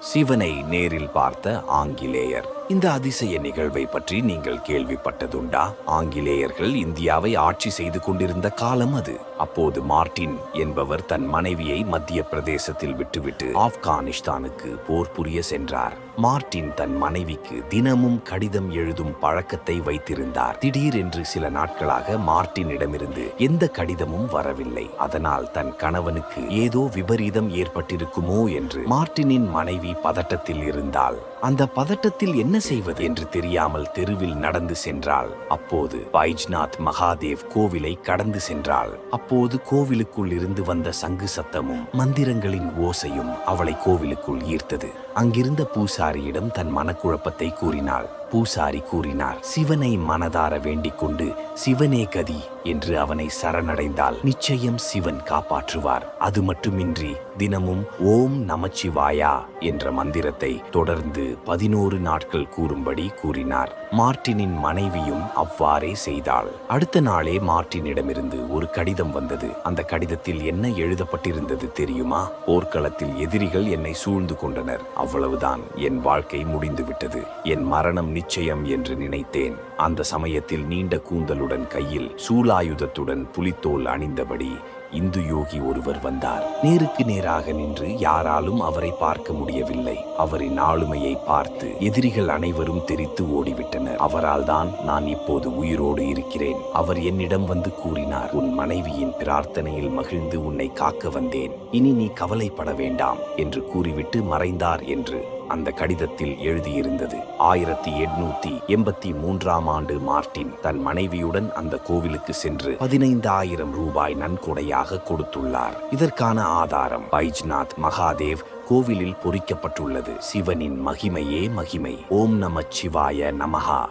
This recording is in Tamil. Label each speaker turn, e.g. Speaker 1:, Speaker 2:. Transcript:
Speaker 1: சிவனை நேரில் பார்த்த ஆங்கிலேயர். இந்த அதிசய நிகழ்வை பற்றி நீங்கள் கேள்விப்பட்டதுண்டா? ஆங்கிலேயர்கள் இந்தியாவை ஆட்சி செய்து கொண்டிருந்த காலம் அது. அப்போது மார்ட்டின் என்பவர் தன் மனைவியை மத்திய பிரதேசத்தில் விட்டுவிட்டு ஆப்கானிஸ்தானுக்கு போர் புரிய சென்றார். மார்ட்டின் தன் மனைவிக்கு தினமும் கடிதம் எழுதும் பழக்கத்தை வைத்திருந்தார். திடீரென்று சில நாட்களாக மார்டினிடமிருந்து எந்த கடிதமும் வரவில்லை. அதனால் தன் கணவனுக்கு ஏதோ விபரீதம் ஏற்பட்டிருக்குமோ என்று மார்ட்டினின் மனைவி பதட்டத்தில் இருந்தால் அந்த பதட்டத்தில் என்ன செய்வது என்று தெரியாமல் தெருவில் நடந்து சென்றாள். அப்போது பைஜ்நாத் மகாதேவ் கோவிலை கடந்து சென்றாள். அப்போது கோவிலுக்குள் இருந்து வந்த சங்கு சத்தமும் மந்திரங்களின் ஓசையும் அவளை கோவிலுக்குள் ஈர்த்தது. அங்கிருந்த பூசாரியிடம் தன் மனக்குழப்பத்தை கூறினாள். பூசாரி கூறினார் சிவனை மனதார வேண்டிக் கொண்டு சிவனே கதி என்று அவனை சரணடைந்தால் நிச்சயம் சிவன் காப்பாற்றுவார். அது மட்டுமின்றி தினமும் ஓம் நமச்சிவாயா என்ற மந்திரத்தை தொடர்ந்து பதினோரு நாட்கள் கூறும்படி கூறினார். மார்ட்டினின் மனைவியும் அவ்வாறே செய்தாள். அடுத்த நாளே மார்ட்டினிடமிருந்து ஒரு கடிதம் வந்தது. அந்த கடிதத்தில் என்ன எழுதப்பட்டிருந்தது தெரியுமா? போர்க்களத்தில் எதிரிகள் என்னை சூழ்ந்து கொண்டனர். அவ்வளவுதான் என் வாழ்க்கை முடிந்துவிட்டது. என் மரணம் நிச்சயம் என்று நினைத்தேன். அந்த சமயத்தில் நீண்ட கூந்தல் வாள்களுடன் கையில் சூலாயுதத்துடன் புலித்தோல் அணிந்தபடி இந்து யோகி ஒருவர் வந்தார். நேருக்கு நேராக நின்று யாராலும் அவரை பார்க்க முடியவில்லை. அவரின் ஆளுமையை பார்த்து எதிரிகள் அனைவரும் தெரித்து ஓடிவிட்டனர். அவரால் தான் நான் இப்போது உயிரோடு இருக்கிறேன். அவர் என்னிடம் வந்து கூறினார் உன் மனைவியின் பிரார்த்தனையில் மகிழ்ந்து உன்னை காக்க வந்தேன். இனி நீ கவலைப்பட வேண்டாம் என்று கூறிவிட்டு மறைந்தார் என்று அந்த கடிதத்தில் எழுதியிருந்தது. ஆயிரத்தி எட்நூத்தி எண்பத்தி மூன்றாம் ஆண்டு மார்ட்டின் தன் மனைவியுடன் அந்த கோவிலுக்கு சென்று பதினைந்தாயிரம் ரூபாய் நன்கொடையாக கொடுத்துள்ளார். இதற்கான ஆதாரம் பைஜ்நாத் மகாதேவ் கோவிலில் பொறிக்கப்பட்டுள்ளது. சிவனின் மகிமையே மகிமை. ஓம் நம சிவாய நமஹா.